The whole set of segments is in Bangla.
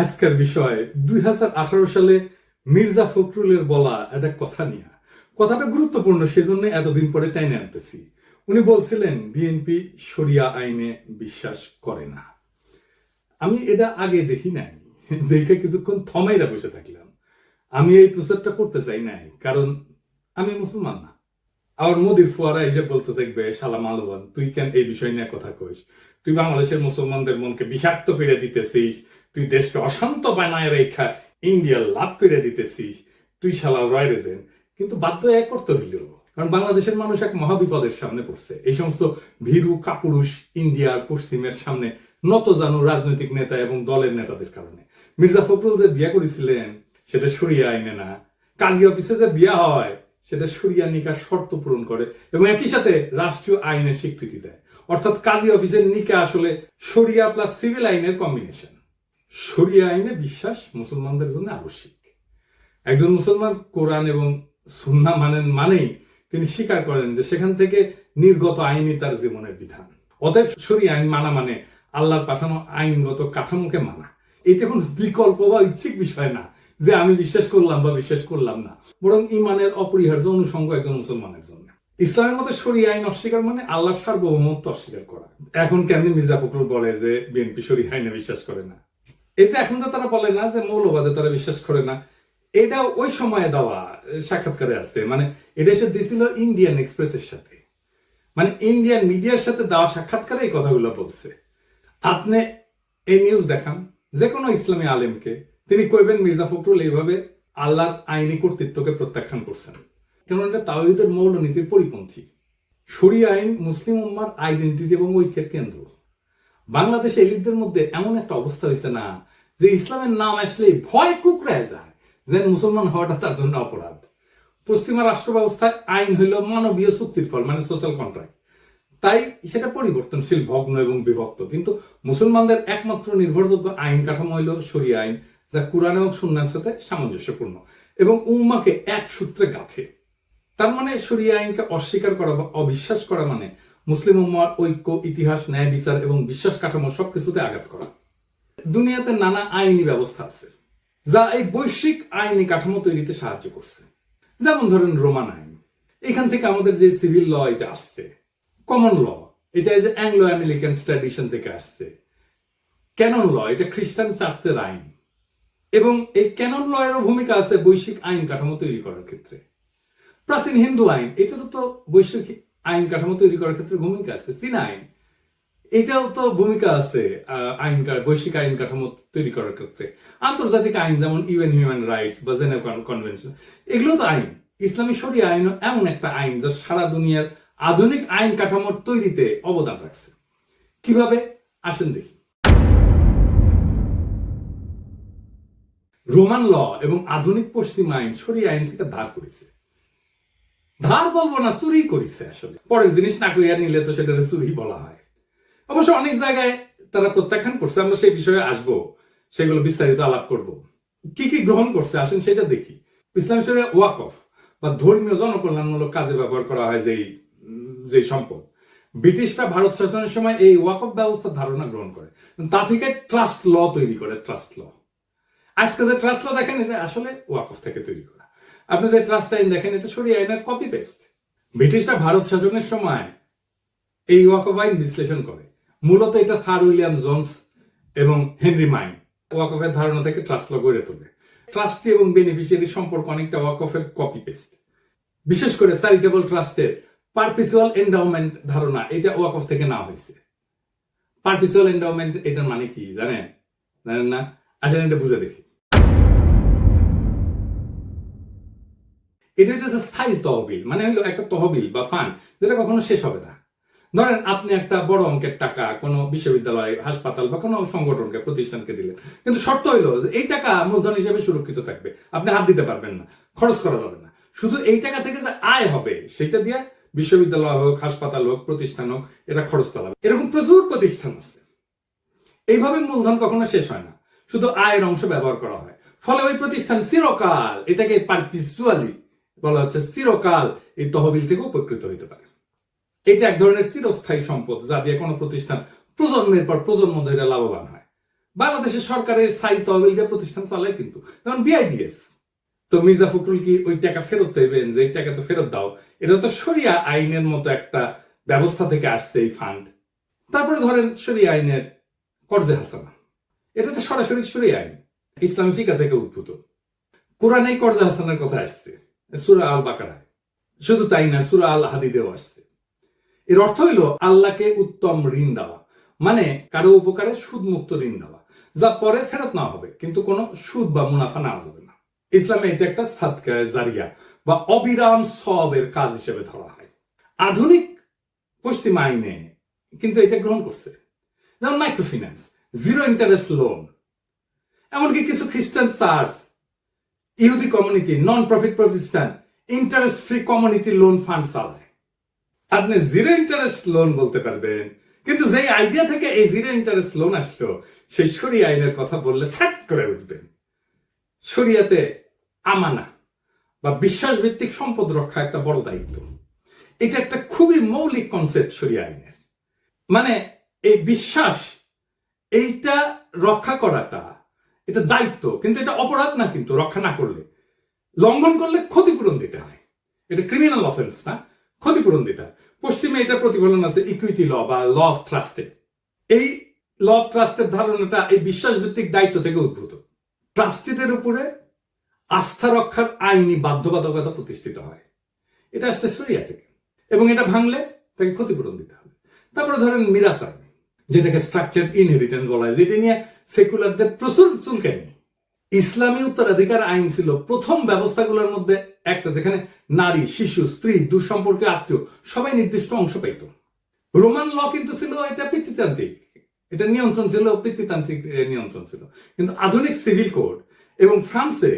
আজকের বিষয় দুই হাজার আঠারো সালে মির্জা ফখরুলের বলা একটা কথা নিয়ে। কথাটা গুরুত্বপূর্ণ, সেজন্য এতদিন পরে টাইনে আনতেছি। উনি বলছিলেন, বিএনপি শরিয়া আইনে বিশ্বাস করে না। আমি এটা আগে দেখি নাই। দেখে কিছুক্ষণ থমাইরা বসে থাকলাম। আমি এই প্রচারটা করতে চাই নাই, কারণ আমি মুসলমান না। আবার মোদির ফুয়ারা এই যে বলতে থাকবে, সালাম আলবান তুই কেন এই বিষয় নিয়ে কথা কইস? তুই বাংলাদেশের মুসলমানদের মনকে বিষাক্ত করে দিতেছিস তুই দেশকে অশান্ত বানায় রেখা ইন্ডিয়া লাভ করে দিতেছিস। তুই শালা রয় রেজেন কিন্তু বাধ্য এক করতে হইল। কারণ বাংলাদেশের মানুষ এক মহাবিপদের সামনে পড়ছে। এই সমস্ত ভীরু কাপুরুষ ইন্ডিয়ার পশ্চিমের সামনে নত জানু রাজনৈতিক নেতা এবং দলের নেতাদের কারণে। মির্জা ফখরুল যে বিয়া করেছিলেন, সেটা সরিয়া আইনে না। কাজী অফিসে যে বিয়া হয়, সেটা সরিয়া নিকার শর্ত পূরণ করে এবং একই সাথে রাষ্ট্রীয় আইনের স্বীকৃতি দেয়। অর্থাৎ কাজী অফিসের নিকা আসলে সরিয়া প্লাস সিভিল আইনের কম্বিনেশন সরিয়া আইনে বিশ্বাস মুসলমানদের জন্য আবশ্যিক। একজন মুসলমান কোরআন এবং সুন্না মানেন মানেই তিনি স্বীকার করেন যে সেখান থেকে নির্গত আইনই তার জীবনের বিধান। অতএব সরিয়া আইন মানা মানে আল্লাহর পাঠানো আইনগত কাঠামোকে মানা। এটা কোনো বিকল্প বা ইচ্ছিক বিষয় না যে আমি বিশ্বাস করলাম বা বিশ্বাস করলাম না। বরং ইমানের অপরিহার্য অনুষঙ্গ একজন মুসলমানের জন্য। ইসলামের মতো সরি আইন অস্বীকার মানে আল্লাহর সার্বভৌমত্ব অস্বীকার করা। এখন কেমনি মির্জা ফখরুল বলে যে বিএনপি সরি আইনে বিশ্বাস করে না? এই যে এখন তো তারা বলে না যে মৌলবাদে তারা বিশ্বাস করে না, এটা ওই সময়ে দেওয়া সাক্ষাৎকারে আছে। মানে এটা এসে দিছিল ইন্ডিয়ান এক্সপ্রেসের সাথে। মানে ইন্ডিয়ান মিডিয়ার সাথে দেওয়া সাক্ষাৎকারে এই কথাগুলো বলছে। আপনি এই নিউজ দেখান যে কোনো ইসলামী আলেমকে, তিনি কইবেন মির্জা ফখরুল এইভাবে আল্লাহর আইনি কর্তৃত্বকে প্রত্যাখ্যান করছেন। কেন এটা তাওহিদের মৌলনীতির পরিপন্থী। শরিয়া আইন মুসলিম উম্মার আইডেন্টিটি এবং ঐক্যের কেন্দ্র। বাংলাদেশে এলিটদের মধ্যে এমন একটা অবস্থা হয়েছে না যে ইসলামের নাম আসলে ভয় কুকড়ায় যায় যে মুসলমান হওয়াটা তার জন্য অপরাধ। পশ্চিমা রাষ্ট্র ব্যবস্থায় আইন হইল মানবীয় চুক্তির ফল মানে সোশ্যাল কন্ট্রাক্ট তাই সেটা পরিবর্তনশীল, ভগ্ন এবং বিভক্ত। কিন্তু মুসলমানদের একমাত্র নির্ভরযোগ্য আইন কাঠামো হইল শরিয়া আইন, যা কোরআন এবং সুন্নার সাথে সামঞ্জস্যপূর্ণ এবং উম্মাকে এক সূত্রে গাঁথে। তার মানে শরিয়া আইনকে অস্বীকার করা বা অবিশ্বাস করা মানে মুসলিম উম্মার ঐক্য, ইতিহাস, ন্যায় বিচার এবং বিশ্বাস কাঠামো সবকিছুতে আঘাত করা। দুনিয়াতে নানা আইনি ব্যবস্থা আছে, যা এই বৈশ্বিক আইনি কাঠামো তৈরিতে সাহায্য করছে। যেমন ধরেন রোমান আইন। এখান থেকে আমাদের যে সিভিল ল এটা আসছে, কমন ল, এটা যে অ্যাংলো আমেরিকান ট্র্যাডিশন থেকে আসছে। ক্যানন ল, এটা খ্রিস্টান চার্চের আইন। এবং এই ক্যানন ল এরও ভূমিকা আছে বৈশ্বিক আইন কাঠামো তৈরি করার ক্ষেত্রে। প্রাচীন হিন্দু আইন, এটারও তো বৈশ্বিক আইন কাঠামো তৈরি করার ক্ষেত্রে ভূমিকা আছে। চীনা আইন এটাও তো ভূমিকা আছে আইন বৈশ্বিক আইন কাঠামো তৈরি করার ক্ষেত্রে। আন্তর্জাতিক আইন যেমন ইউএন হিউম্যান রাইটস বা জেনেভ কনভেনশন, এগুলো তো আইন। ইসলামী শরিয়া আইন এমন একটা আইন যা সারা দুনিয়ার আধুনিক আইন কাঠামোর তৈরিতে অবদান রাখছে। কীভাবে? আসেন দেখি। রোমান ল এবং আধুনিক পশ্চিম আইন শরিয়া আইন থেকে ধার করেছে। ধার বলব না চুরি করেছে আসলে। পরের জিনিস না কইয়া নিলে তো সেটা চুরি বলা হয়। অবশ্য অনেক জায়গায় তারা প্রত্যাখ্যান করছে, আমরা সেই বিষয়ে আসব, সেগুলো বিস্তারিত আলাপ করব। কি কি গ্রহণ করছে, আসেন সেটা দেখি। ইসলাম শরিয়া ওয়াকফ, বা ধর্মীয় জনকল্যাণমূলক কাজে ব্যবহার করা হয় যেই যেই সম্পদ। ব্রিটিশরা ভারত শাসনের সময় এই ওয়াকফ ব্যবস্থার ধারণা গ্রহণ করে। তা থেকে ট্রাস্ট ল তৈরি করে, ট্রাস্ট ল। আজকে যে ট্রাস্ট ল দেখেন, এটা আসলে ওয়াকফ থেকে তৈরি করা। আপনি যে ট্রাস্ট আইন দেখেন, এটা সরিয়ে আইনের কপি পেস্ট ব্রিটিশরা ভারত শাসনের সময় এই ওয়াকফ আইন বিশ্লেষণ করে। মূলত এটা স্যার উইলিয়াম জোন্স এবং হেনরি মাইন। ওয়াকফের ধারণা থেকে ট্রাস্ট ল গড়ে তোলে। ট্রাস্টি এবং বেনিফিশিয়ারি সম্পর্ক অনেকটা ওয়াকফের কপি পেস্ট বিশেষ করে চ্যারিটেবল ট্রাস্টের পারপিচুয়াল এন্ডাউমেন্ট ধারণা, এটা ওয়াকফ থেকে নেওয়া হয়েছে। পারপিচুয়াল এন্ডাউমেন্ট এটার মানে কি, জানেন? জানেন না? আসেন এটা বুঝে দেখি। এটা হচ্ছে স্থায়ী তহবিল মানে হলো একটা তহবিল বা ফান্ড যেটা কখনো শেষ হবে না। ধরেন আপনি একটা বড় অঙ্কের টাকা কোনো বিশ্ববিদ্যালয়, হাসপাতাল বা কোনো সংগঠনকে, প্রতিষ্ঠানকে দিলেন। কিন্তু শর্ত হইল এই টাকা মূলধন হিসেবে সুরক্ষিত থাকবে। আপনি হাত দিতে পারবেন না, খরচ করা যাবে না। শুধু এই টাকা থেকে যে আয় হবে, সেটা দিয়ে বিশ্ববিদ্যালয় হোক, হাসপাতাল হোক, প্রতিষ্ঠান হোক, এটা খরচ চালাবে। এরকম প্রচুর প্রতিষ্ঠান আছে। এইভাবে মূলধন কখনো শেষ হয় না। শুধু আয়ের অংশ ব্যবহার করা হয়। ফলে ওই প্রতিষ্ঠান চিরকাল এটাকে পারপিচুয়ালি বলা হচ্ছে চিরকাল এই তহবিল থেকে উপকৃত হইতে পারে। এটা এক ধরনের চিরস্থায়ী সম্পদ যা দিয়ে কোনো প্রতিষ্ঠান প্রজন্মের পর প্রজন্ম ধরে লাভবান হয়। বাংলাদেশের সরকারের সাই তহবিল দিয়ে প্রতিষ্ঠান চালায় কিন্তু, যেমন বিআইডিএস তো মির্জা ফখরুল কি ওই টাকা ফেরত চাইবেন যে, এই টাকা তো ফেরত দাও? এটা তো সরিয়া আইনের মতো একটা ব্যবস্থা থেকে আসছে এই ফান্ড তারপরে ধরেন সরিয়া আইনের কর্জে হাসানা। এটা তো সরাসরি সরিয়া আইন, ইসলামী ফিকা থেকে উদ্ভূত। কোরআনেই কর্জে হাসানের কথা আসছে, সুরা আল বাকারায় শুধু তাই না, সুরা আল হাদিদেও আসছে। এর অর্থ হইল আল্লাহকে উত্তম ঋণ দেওয়া মানে কারও উপকারে সুদ মুক্ত ঋণ দেওয়া, যা পরে ফেরত নেওয়া হবে, কিন্তু কোনো সুদ বা মুনাফা নেওয়া যাবে না। ইসলামে এটা একটা সাদকায় জারিয়া বা অবিরাম সবের কাজ হিসেবে ধরা হয়। আধুনিক পশ্চিম আইনে কিন্তু এটা গ্রহণ করছে। যেমন মাইক্রোফিন্যান্স, জিরো ইন্টারেস্ট লোন, এমনকি কিছু খ্রিস্টান চার্চ, ইহুদি কমিউনিটি নন প্রফিট প্রতিষ্ঠান interest free community loan fund চালায়। আপনি জিরো ইন্টারেস্ট লোন বলতে পারবেন। কিন্তু যেই আইডিয়া থেকে এই জিরো ইন্টারেস্ট লোন আসলো সেই সরি আইনের কথা বললে স্যাট করে উঠবেন। শরিয়াতে আমানা বা বিশ্বাস ভিত্তিক সম্পদ রক্ষা একটা বড় দায়িত্ব। এটা একটা খুবই মৌলিক কনসেপ্ট শরিয়া আইনের। মানে এই বিশ্বাস, এইটা রক্ষা করাটা, এটা দায়িত্ব, কিন্তু এটা অপরাধ না কিন্তু, রক্ষা না করলে। লঙ্ঘন করলে ক্ষতিপূরণ দিতে হয়। এটা ক্রিমিনাল অফেন্স না? ক্ষতিপূরণ দিতে। হয় পশ্চিমে এটা প্রতিফলন আছে ইকুইটি ল বা ল অফ ট্রাস্টে এই ল অফ ট্রাস্টের ধারণাটা এই বিশ্বাস ভিত্তিক দায়িত্ব থেকে উদ্ভূত। ট্রাস্টিদের উপরে আস্থা রক্ষার আইনি বাধ্যবাধকতা প্রতিষ্ঠিত হয়। এটা আসছে সরিয়া থেকে। এবং এটা ভাঙলে তাকে ক্ষতিপূরণ দিতে হবে। তারপরে ধরেন মিরাস আইন যেটাকে স্ট্রাকচার ইনহেরিটেন্স বলা হয়, যেটা নিয়ে সেকুলারদের প্রচুর চুলকে চুলকানি। ইসলামী উত্তরাধিকার আইন ছিল প্রথম ব্যবস্থাগুলোর মধ্যে একটা, যেখানে নারী, শিশু, স্ত্রী, দুঃসম্পর্কে আত্মীয় সবাই নির্দিষ্ট অংশ পেত রোমান ল কিন্তু ছিল এটা পিতৃতান্ত্রিক। এটা নিয়ন্ত্রণ ছিল, পিতৃতান্ত্রিক নিয়ন্ত্রণ ছিল। কিন্তু আধুনিক সিভিল কোড এবং ফ্রান্সে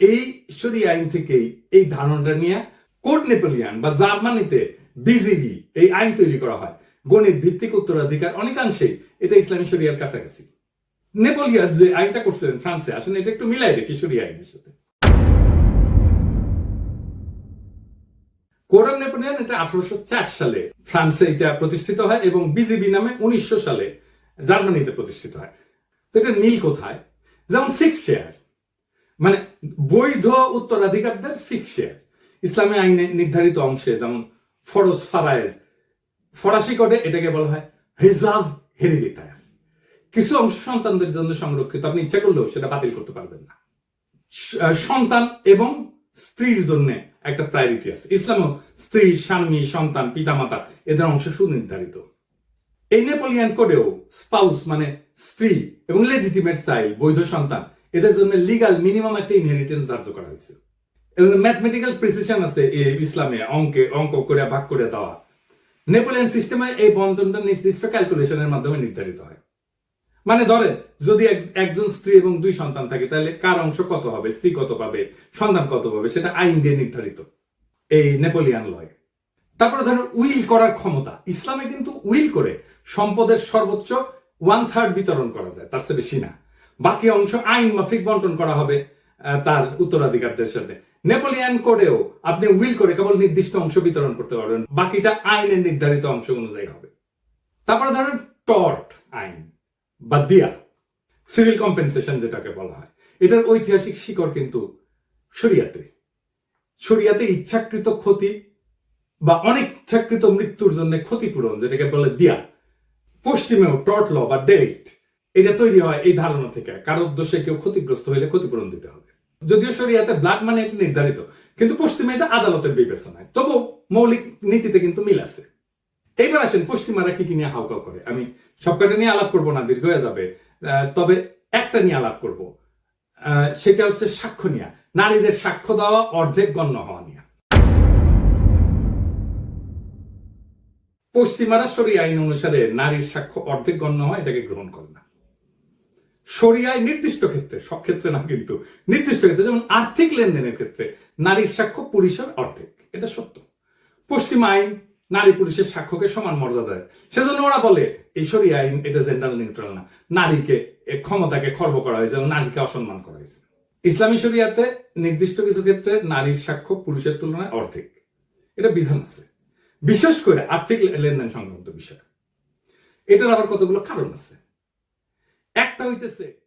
এই সরি আইন থেকেই এই ধারণাটা নিয়ে কোড নেপোলিয়ান বা জার্মানিতে বিজিবি এই আইন তৈরি করা হয়। গণিত ভিত্তিক উত্তরাধিকার অনেকাংশেই এটা ইসলামী শরিয়ার কাছাকাছি। নেপোলিয়ান যে আইনটা করছিলেন ফ্রান্সে, আসলে এটা একটু মিলাই দেখি শরিয়া আইনের সাথে। কোরআন নেপোলিয়ান এটা আঠারোশো সালে ফ্রান্সে এটা প্রতিষ্ঠিত হয় এবং বিজিবি নামে উনিশশো সালে জার্মানিতে প্রতিষ্ঠিত হয়। তো এটা নীল কোথায়? যেমন ফিক্স শেয়ার। মানে বৈধ উত্তরাধিকারদের ফিক্স শেয়ার। ইসলামী আইনে নির্ধারিত অংশে যেমন ফরজ ফারায়েজ, ফরাসি কোডে এটাকে বলা হয় রিজার্ভ হেরিডিটায়ার কিছু অংশ সন্তানদের জন্য সংরক্ষিত। আপনি ইচ্ছা করলেও সেটা বাতিল করতে পারবেন না। সন্তান এবং স্ত্রীর জন্য একটা প্রায়োরিটি আছে। ইসলামও স্ত্রী, স্বামী, সন্তান, পিতামাতা, এদের অংশ সুনির্ধারিত। এই নেপোলিয়ান কোডেও স্পাউস মানে স্ত্রী এবং লেজিটিমেট চাইল্ড বৈধ সন্তান, এদের জন্য লিগাল মিনিমাম একটা ইনহেরিটেন্স ধার্য করা হয়েছে। ম্যাথমেটিক্যাল প্রিসিশন আছে ইসলামে, অঙ্কে, অঙ্ক করে ভাগ করে দেওয়া। নেপোলিয়ান সিস্টেমে এই বন্টনটা নির্দিষ্ট ক্যালকুলেশনের মাধ্যমে নির্ধারিত হয়। মানে ধরেন যদি একজন স্ত্রী এবং দুই সন্তান থাকে, তাহলে কার অংশ কত হবে? স্ত্রী কত পাবে? সন্তান কত পাবে? সেটা আইন দিয়ে নির্ধারিত। এই নেপোলিয়ান লয়। তারপরে ধরেন উইল করার ক্ষমতা। ইসলামে কিন্তু উইল করে সম্পদের সর্বোচ্চ ওয়ান থার্ড বিতরণ করা যায়, তার চেয়ে বেশি না। বাকি অংশ আইন মাফিক বন্টন করা হবে তার উত্তরাধিকারদের সাথে। নেপোলিয়ান কোডেও আপনি উইল করে কেবল নির্দিষ্ট অংশ বিতরণ করতে পারবেন, বাকিটা আইনের নির্ধারিত অংশ অনুযায়ী হবে। তারপরে ধরেন, টর্ট আইন। বা দিয়া সিভিল কম্পেনসেশন যেটাকে বলা হয়, এটার ঐতিহাসিক শিকড় কিন্তু শরিয়াতে। শরিয়াতে ইচ্ছাকৃত ক্ষতি বা অনেক ইচ্ছাকৃত মৃত্যুর জন্য ক্ষতিপূরণ, যেটাকে বলে দিয়া, পশ্চিমেও টর্ট ল বা ডেরিক্ট এটা তৈরি হয় এই ধারণা থেকে। কারও উদ্দেশ্যে কেউ ক্ষতিগ্রস্ত হইলে ক্ষতিপূরণ দিতে হবে। যদিও শরিয়াতে ব্লাড মানে এটা নির্ধারিত, কিন্তু পশ্চিমে এটা আদালতের বিবেচনায়। তবু মৌলিক নীতিতে কিন্তু মিল আছে। এইবার আসেন পশ্চিমারা কি কি নিয়ে হাউকাউ করে। আমি সবকটা নিয়ে আলাপ করব না, দীর্ঘ হয়ে যাবে। তবে একটা নিয়ে আলাপ করব। সেটা হচ্ছে সাক্ষ্য নিয়ে। নারীদের সাক্ষ্য দেওয়া, অর্ধেক গণ্য হওয়া নিয়ে। পশ্চিমারা সরি আইন অনুসারে নারীর সাক্ষ্য অর্ধেক গণ্য হয়, এটাকে গ্রহণ করে না। সরিয়ায় নির্দিষ্ট ক্ষেত্রে, সব ক্ষেত্রে না, কিন্তু নির্দিষ্ট ক্ষেত্রে, যেমন আর্থিক লেনদেনের ক্ষেত্রে, নারীর সাক্ষ্য পুরুষের অর্ধেক। এটা সত্য। পশ্চিম আইন নারী পুরুষের সাক্ষ্যকে সমান মর্যাদা দেয়। সেজন্য ওরা বলে এই সরিয়া আইন, এটা জেন্ডার নিউট্রাল না। নারীকে ক্ষমতাকে খর্ব করা হয়েছে নারীকে অসম্মান করা হয়েছে। ইসলামী শরিয়াতে নির্দিষ্ট কিছু ক্ষেত্রে নারীর সাক্ষ্য পুরুষের তুলনায় অর্ধেক। এটা বিধান আছে। বিশেষ করে আর্থিক লেনদেন সংক্রান্ত বিষয়। এটার আবার কতগুলো কারণ আছে? একটা হইতেছে